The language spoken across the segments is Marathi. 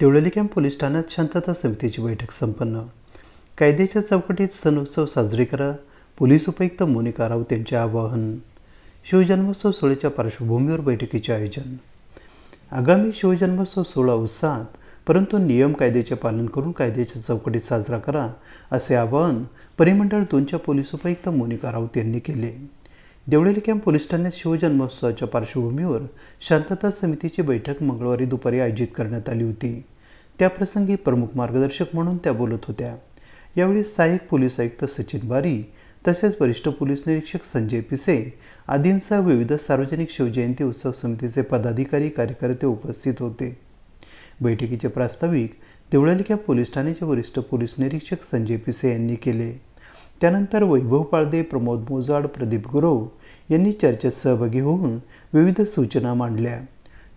देवळली कॅम्प पोलीस ठाण्यात शांतता समितीची बैठक संपन्न. कायद्याच्या चौकटीत सण उत्सव साजरे करा पोलीस उपायुक्त मोनिका राऊत यांचे आवाहन. शिवजन्मोत्सव सोहळ्याच्या पार्श्वभूमीवर बैठकीचे आयोजन. आगामी शिवजन्मोत्सव सोहळा उत्साहात परंतु नियम कायद्याचे पालन करून कायद्याच्या चौकटीत साजरा करा असे आवाहन परिमंडळ दोनच्या पोलीस उपायुक्त मोनिका राऊत यांनी केले. देवळेली कॅम्प पोलीस ठाण्यात शिवजन्मोत्सवाच्या पार्श्वभूमीवर शांतता समितीची बैठक मंगळवारी दुपारी आयोजित करण्यात आली होती. त्याप्रसंगी प्रमुख मार्गदर्शक म्हणून त्या बोलत होत्या. यावेळी सहाय्यक पोलीस आयुक्त सचिन बारी तसेच वरिष्ठ पोलीस निरीक्षक संजय पिसे आदींसह विविध सार्वजनिक शिवजयंती उत्सव समितीचे पदाधिकारी कार्यकर्ते उपस्थित होते. बैठकीचे प्रास्ताविक देवळालिका पोलीस ठाण्याचे वरिष्ठ पोलीस निरीक्षक संजय पिसे यांनी केले. त्यानंतर वैभव पाळदे प्रमोद मोजाड प्रदीप गुरव यांनी चर्चेत सहभागी होऊन विविध सूचना मांडल्या.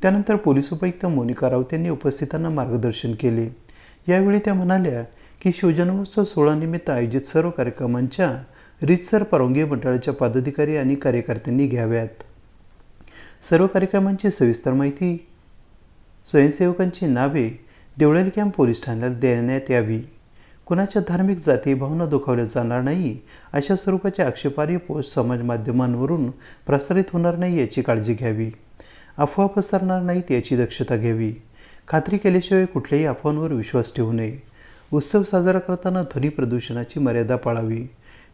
त्यानंतर पोलीस उपायुक्त मोनिका राऊत यांनी उपस्थितांना मार्गदर्शन केले. यावेळी त्या म्हणाल्या की शिवजन्मोत्सव सोहळानिमित्त आयोजित सर्व कार्यक्रमांच्या रीतसर परवानगी मंडळाच्या पदाधिकारी आणि कार्यकर्त्यांनी घ्याव्यात. सर्व कार्यक्रमांची सविस्तर माहिती स्वयंसेवकांची नावे देवळाली कॅम्प पोलीस ठाण्याला देण्यात यावी. कुणाच्या धार्मिक जाती भावना दुखावल्या जाणार नाही अशा स्वरूपाचे आक्षेपार्ह पोस्ट समाज माध्यमांवरून प्रसारित होणार नाही याची काळजी घ्यावी. अफवा पसरणार नाहीत याची दक्षता घ्यावी. खात्री केल्याशिवाय कुठल्याही अफवांवर विश्वास ठेवू नये. उत्सव साजरा करताना ध्वनी प्रदूषणाची मर्यादा पाळावी.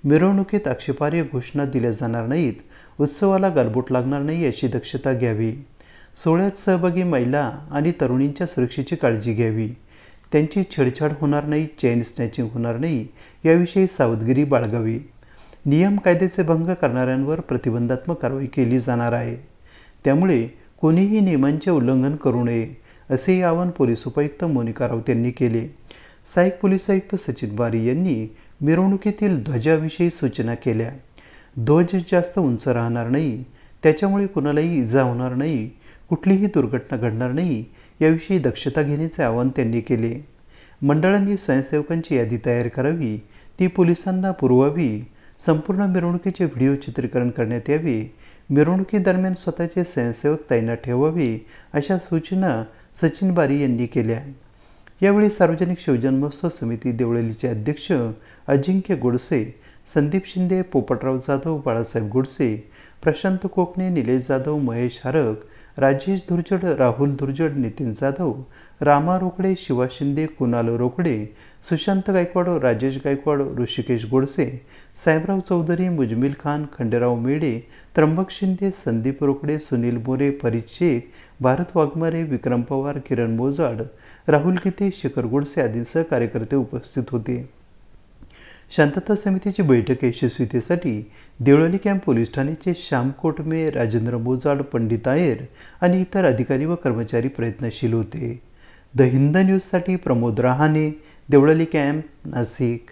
मिरवणुकीत आक्षेपार्ह घोषणा दिल्या जाणार नाहीत. उत्सवाला गालबोट लागणार नाही याची दक्षता घ्यावी. सोहळ्यात सहभागी महिला आणि तरुणींच्या सुरक्षेची काळजी घ्यावी. त्यांची छेडछाड होणार नाही चेन स्नॅचिंग होणार नाही याविषयी सावधगिरी बाळगावी. नियम कायद्याचे भंग करणाऱ्यांवर प्रतिबंधात्मक कारवाई केली जाणार आहे. त्यामुळे कोणीही नियमांचे उल्लंघन करू नये असेही आवाहन पोलीस उपायुक्त मोनिका राऊत यांनी केले. सहाय्यक पोलीस आयुक्त सचिन बारी यांनी मिरवणुकीतील ध्वजाविषयी सूचना केल्या. ध्वज जास्त उंच राहणार नाही त्याच्यामुळे कुणालाही इजा होणार नाही कुठलीही दुर्घटना घडणार नाही याविषयी दक्षता घेण्याचे आवाहन त्यांनी केले. मंडळांनी स्वयंसेवकांची यादी तयार करावी ती पोलिसांना पुरवावी संपूर्ण मिरवणुकीचे व्हिडिओ चित्रीकरण करण्यात यावे मिरवणुकीदरम्यान स्वतःचे स्वयंसेवक तैनात ठेवावी अशा सूचना सचिन बारी यांनी केल्या यावेळी सार्वजनिक शिवजन्मोत्सव समिती देवळलीचे अध्यक्ष अजिंक्य गोडसे संदीप शिंदे पोपटराव जाधव बाळासाहेब गोडसे प्रशांत कोकणे निलेश जाधव महेश हरक राजेश धुर्जड राहुल धुर्जड नितीन जाधव रामा रोकडे शिवा शिंदे कुणाल रोकडे सुशांत गायकवाड राजेश गायकवाड ऋषिकेश गोडसे साहेबराव चौधरी मुजमिल खान खंडेराव मेडे त्र्यंबक शिंदे संदीप रोकडे सुनील मोरे फरीद शेख भारत वाघमारे विक्रम पवार किरण मोजाड राहुल गीते शेखर गोडसे आदींसह कार्यकर्ते उपस्थित होते. शांतता समितीची बैठक यशस्वीतेसाठी देवळाली कॅम्प पोलीस ठाण्याचे श्याम कोटमे राजेंद्र मोजाड पंडित आयर आणि इतर अधिकारी व कर्मचारी प्रयत्नशील होते. द हिंद न्यूजसाठी प्रमोद रहाणे देवळाली कॅम्प नाशिक.